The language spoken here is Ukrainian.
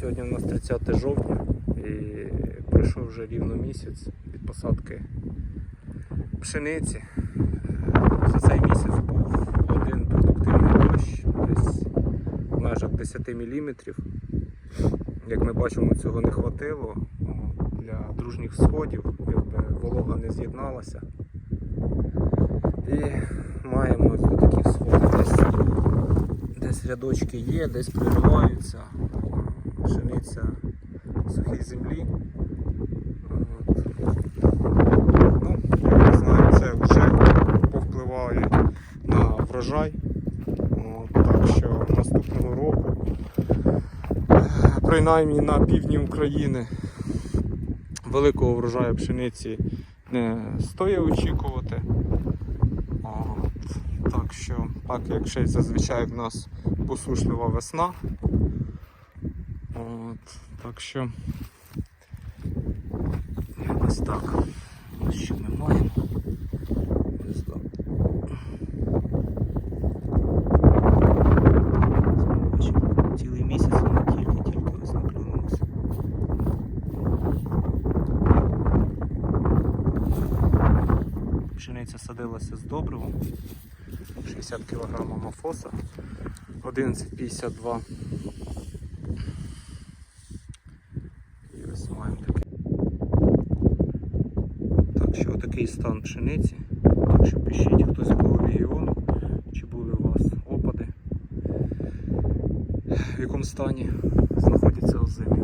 Сьогодні у нас 30 жовтня і пройшов вже рівно місяць від посадки пшениці. За цей місяць був один продуктивний дощ, десь в межах 10 мм. Як ми бачимо, цього не хватило для дружніх сходів, волога не з'єдналася. І маємо ось такі всходи. Десь, десь рядочки є, десь прориваються. Пшениця в сухій землі. Ну, не знаю, це вже повпливає на врожай. Так що наступного року, принаймні на півдні України, великого врожаю пшениці не стоїть очікувати. Так що, так як ще й зазвичай в нас посушлива весна. От, так що ось так. Ось що ми маємо. Ось так. Цілий місяць вона тільки-тільки ось наклюнулася. Пшениця садилася з добривом. 60 кг мафоса 11,52. І ось маємо такий. Так що такий стан пшениці. Так що пишіть, хто з якого регіону, чи були у вас опади, в якому стані знаходяться озимі.